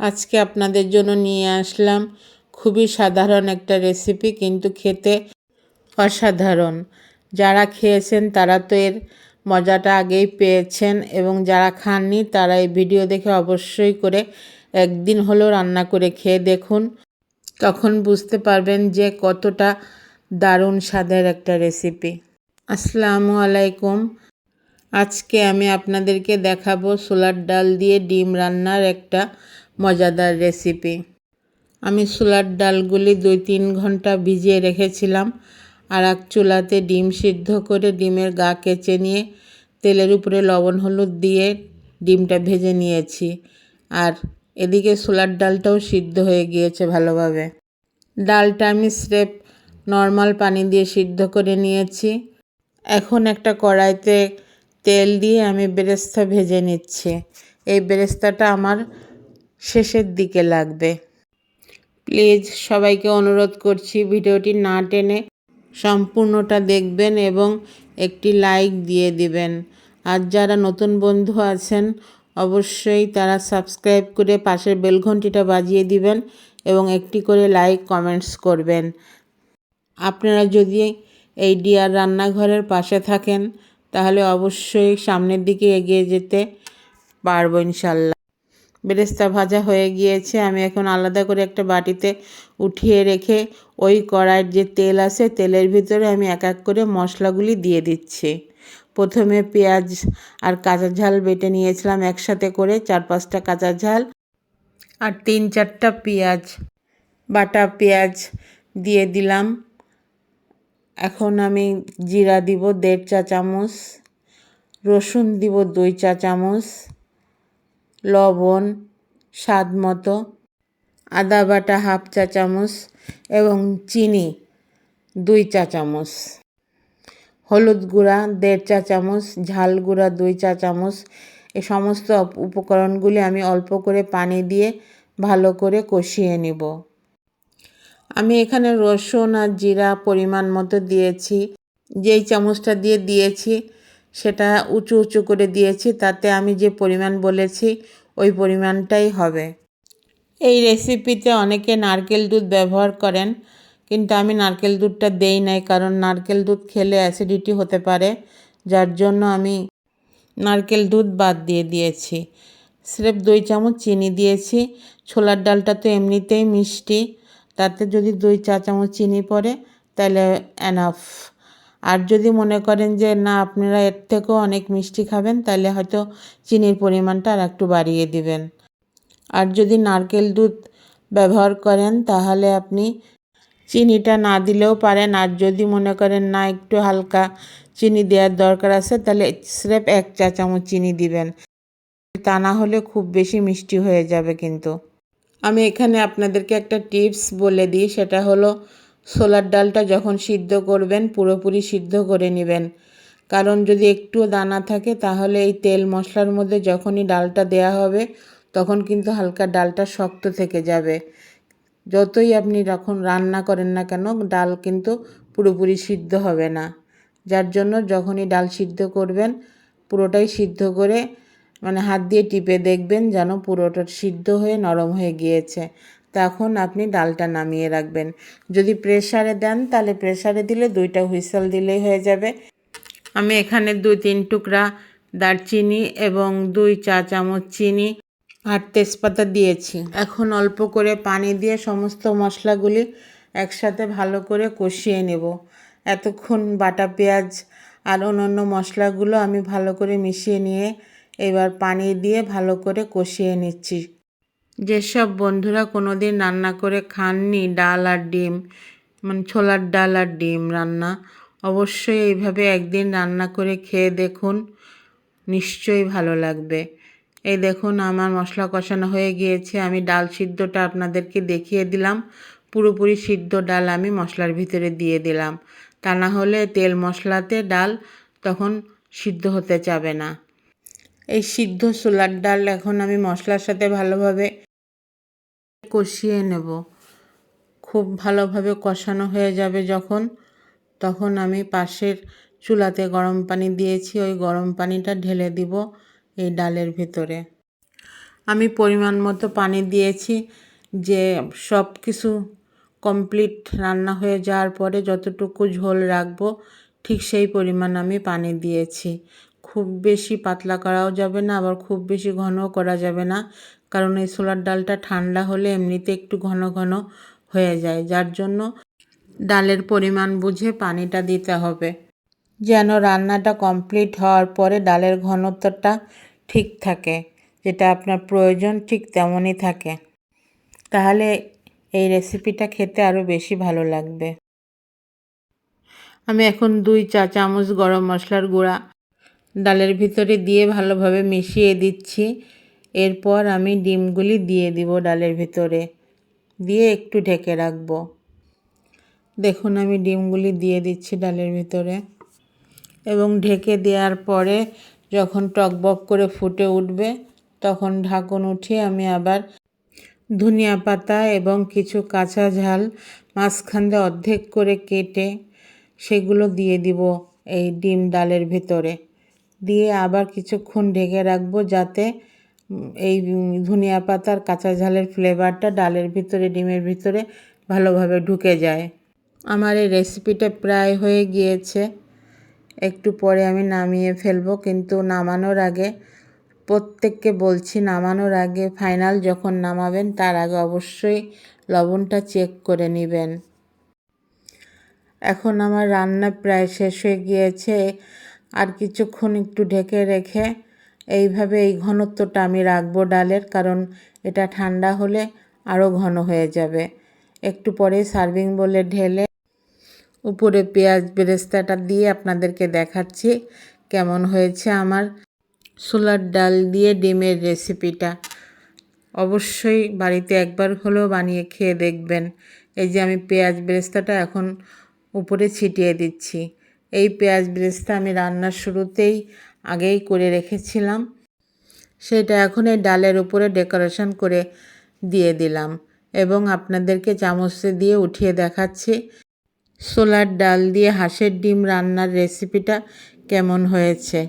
আজকে আপনাদের জন্য নিয়ে আসলাম। খুবই সাধারণ একটা রেসিপি কিন্তু খেতে অসাধারণ। যারা খেয়েছেন তারা তো এর মজাটা আগেই পেয়েছেন এবং যারা খাননি তারা এই ভিডিও দেখে অবশ্যই করে একদিন হলেও রান্না করে খেয়ে দেখুন। তখন বুঝতে পারবেন যে কতটা দারুণ স্বাদের একটা রেসিপি আসসালামু আলাইকুম। আজকে আমি আপনাদেরকে দেখাবো সোলার ডাল দিয়ে ডিম রান্নার একটা মজাদার রেসিপি আমি সোলার ডালগুলি দুই তিন ঘণ্টা ভিজিয়ে রেখেছিলাম আর এক চুলাতে ডিম সিদ্ধ করে ডিমের গা কেচে নিয়ে তেলের উপরে লবণ হলুদ দিয়ে ডিমটা ভেজে নিয়েছি। আর এদিকে সোলার ডালটাও সিদ্ধ হয়ে গিয়েছে ভালোভাবে। ডালটা আমি স্রেপ নর্মাল পানি দিয়ে সিদ্ধ করে নিয়েছি। এখন একটা কড়াইতে তেল দিয়ে আমি বেরেস্তা ভেজে নিচ্ছি। এই বেরেস্তাটা আমার শেষের দিকে লাগবে। প্লিজ সবাইকে অনুরোধ করছি ভিডিওটি না টেনে সম্পূর্ণটা দেখবেন এবং একটি লাইক দিয়ে দিবেন। আর যারা নতুন বন্ধু আছেন, অবশ্যই তারা সাবস্ক্রাইব করে পাশের বেলঘন্টিটা বাজিয়ে দিবেন এবং একটি করে লাইক কমেন্টস করবেন। আপনারা যদি এই ডিয়ার রান্নাঘরের পাশে থাকেন, তাহলে অবশ্যই সামনের দিকে এগিয়ে যেতে পারব ইনশাল্লাহ। বেরেস্তা ভাজা হয়ে গিয়েছে। আমি এখন আলাদা করে একটা বাটিতে উঠিয়ে রেখে ওই কড়াইয়ের যে তেল আছে, তেলের ভিতরে আমি এক এক করে মশলাগুলি দিয়ে দিচ্ছি। প্রথমে পেঁয়াজ আর কাঁচা ঝাল বেটে নিয়েছিলাম একসাথে করে, চার পাঁচটা কাঁচা ঝাল আর তিন চারটা পেঁয়াজ। বাটা পেঁয়াজ দিয়ে দিলাম। এখন আমি জিরা দিব দেড় চা চামচ, রসুন দিব দুই চা চামচ লবণ, স্বাদ মতো, আদা বাটা হাফ চা চামচ এবং চিনি দুই চা চামচ। হলুদ গুঁড়া দেড় চা চামচ, ঝাল গুঁড়া দুই চা চামচ। এ সমস্ত উপকরণগুলি আমি অল্প করে পানি দিয়ে ভালো করে কষিয়ে নিব। আমি এখানে রসুন আর জিরা পরিমাণ মতো দিয়েছি। যেই চামচটা দিয়ে দিয়েছি সেটা উঁচু উঁচু করে দিয়েছি, তাতে আমি যে পরিমাণ বলেছি, ওই পরিমাণটাই হবে। এই রেসিপিতে অনেকে নারকেল দুধ ব্যবহার করেন, কিন্তু আমি নারকেল দুধটা দেই নাই, কারণ নারকেল দুধ খেলে অ্যাসিডিটি হতে পারে, যার জন্য আমি নারকেল দুধ বাদ দিয়ে দিয়েছি। স্রেফ দুই চামচ চিনি দিয়েছি, ছোলার ডালটা তো এমনিতেই মিষ্টি, তাতে যদি দুই চা চামচ চিনি পড়ে, তাহলে এনাফ আর যদি মনে করেন যে, না, আপনারা এর থেকেও অনেক মিষ্টি খাবেন, তাহলে হয়তো চিনির পরিমাণটা আর একটু বাড়িয়ে দিবেন। আর যদি নারকেল দুধ ব্যবহার করেন, তাহলে আপনি চিনিটা না দিলেও পারেন। আর যদি মনে করেন, না, একটু হালকা চিনি দেওয়ার দরকার আছে, তাহলে স্রেফ এক চা চামচ চিনি দিবেন। তা না হলে খুব বেশি মিষ্টি হয়ে যাবে কিন্তু। আমি এখানে আপনাদেরকে একটা টিপস বলে দিই, সেটা হলো ছোলার ডালটা যখন সিদ্ধ করবেন, পুরোপুরি সিদ্ধ করে নেবেন। কারণ যদি একটুও দানা থাকে, তাহলে এই তেল মশলার মধ্যে যখনই ডালটা দেয়া হবে, তখন কিন্তু হালকা ডালটা শক্ত থেকে যাবে। যতই আপনি যখন রান্না করেন না কেন, ডাল কিন্তু পুরোপুরি সিদ্ধ হবে না। যার জন্য যখনই ডাল সিদ্ধ করবেন, পুরোটাই সিদ্ধ করে মানে হাত দিয়ে টিপে দেখবেন যেন পুরোটা সিদ্ধ হয়ে নরম হয়ে গিয়েছে। তখন আপনি ডালটা নামিয়ে রাখবেন। যদি প্রেশারে দেন, তাহলে প্রেশারে দিলে দুইটা হুইসেল দিলেই হয়ে যাবে। আমি এখানে দুই তিন টুকরা দারচিনি এবং দুই চা চামচ চিনি আর তেজপাতা দিয়েছি। এখন অল্প করে পানি দিয়ে সমস্ত মশলাগুলি একসাথে ভালো করে কষিয়ে নেব। এতক্ষণ বাটা পেঁয়াজ আর অন্যান্য মশলাগুলো আমি ভালো করে মিশিয়ে নিয়ে এবার পানি দিয়ে ভালো করে কষিয়ে নিচ্ছি। যেসব বন্ধুরা কোনো দিন রান্না করে খাননি, ডাল আর ডিম মানে ছোলার ডাল আর ডিম রান্না, অবশ্যই এইভাবে একদিন রান্না করে খেয়ে দেখুন, নিশ্চয়ই ভালো লাগবে। এই দেখুন, আমার মশলা কষানো হয়ে গিয়েছে। আমি ডাল সিদ্ধটা আপনাদেরকে দেখিয়ে দিলাম। পুরোপুরি সিদ্ধ ডাল আমি মশলার ভিতরে দিয়ে দিলাম। তা না হলে তেল মশলাতে ডাল তখন সিদ্ধ হতে চাবে না। এই সিদ্ধ ছোলার ডাল এখন আমি মশলার সাথে ভালোভাবে কষিয়ে নেব। খুব ভালোভাবে কষানো হয়ে যাবে যখন। তখন আমি পাশের চুলাতে গরম পানি দিয়েছি, ওই গরম পানিটা ঢেলে দিব এই ডালের ভিতরে। আমি পরিমাণ মতো পানি দিয়েছি যে সব কিছু কমপ্লিট রান্না হয়ে যাওয়ার পরে যতটুকু ঝোল রাখব, ঠিক সেই পরিমাণ আমি পানি দিয়েছি। খুব বেশি পাতলা করাও যাবে না, আবার খুব বেশি ঘনও করা যাবে না। কারণ এই ছোলার ডালটা ঠান্ডা হলে এমনিতে একটু ঘন ঘন হয়ে যায়, যার জন্য ডালের পরিমাণ বুঝে পানিটা দিতে হবে। যেন রান্নাটা কমপ্লিট হওয়ার পরে ডালের ঘনত্বটা ঠিক থাকে, যেটা আপনার প্রয়োজন ঠিক তেমনই থাকে। তাহলে এই রেসিপিটা খেতে আরও বেশি ভালো লাগবে। আমি এখন দুই চা চামচ গরম মশলার গুঁড়া ডালের ভিতরে দিয়ে ভালোভাবে মিশিয়ে দিচ্ছি। এরপর আমি ডিমগুলি দিয়ে দিব ডালের ভিতরে। দিয়ে একটু ঢেকে রাখব। দেখুন, আমি ডিমগুলি দিয়ে দিচ্ছি ডালের ভিতরে। এবং ঢেকে দেওয়ার পরে যখন টকবক করে ফুটে উঠবে, তখন ঢাকন উঠিয়ে আমি আবার ধনিয়া পাতা এবং কিছু কাঁচা ঝাল মাঝখান দিয়ে অর্ধেক করে কেটে সেগুলো দিয়ে দিব এই ডিম ডালের ভিতরে। দিয়ে আবার কিছুক্ষণ ঢেকে রাখব যাতে এই ধনিয়া পাতার কাঁচা ঝালের ফ্লেভারটা ডালের ভিতরে, ডিমের ভিতরে ভালোভাবে ঢুকে যায়। আমার এই রেসিপিটা প্রায় হয়ে গিয়েছে। একটু পরে আমি নামিয়ে ফেলব, কিন্তু নামানোর আগে, প্রত্যেককে বলছি নামানোর আগে ফাইনাল যখন নামাবেন, তার আগে অবশ্যই লবণটা চেক করে নেবেন। এখন আমার রান্না প্রায় শেষ হয়ে গিয়েছে। আর কিছুক্ষণ একটু ঢেকে রেখে এইভাবে এই ঘনত্বটা আমি রাখব ডালের, কারণ এটা ঠান্ডা হলে আরও ঘন হয়ে যাবে। একটু পরে সার্ভিং বলে ঢেলে উপরে পেঁয়াজ বেরেস্তাটা দিয়ে আপনাদেরকে দেখাচ্ছি কেমন হয়েছে আমার ছোলার ডাল দিয়ে ডিমের রেসিপিটা। অবশ্যই বাড়িতে একবার হলেও বানিয়ে খেয়ে দেখবেন। এই যে আমি পেঁয়াজ বেরেস্তাটা এখন উপরে ছিটিয়ে দিচ্ছি। এই পেঁয়াজ বেরেস্তা আমি রান্নার শুরুতেই আগেই করে রেখেছিলাম। সেটা এখন এই ডালের উপরে ডেকোরেশন করে দিয়ে দিলাম এবং আপনাদেরকে চামচে দিয়ে উঠিয়ে দেখাচ্ছি। সোলার ডাল দিয়ে হাঁসের ডিম রান্নার রেসিপিটা কেমন হয়েছে।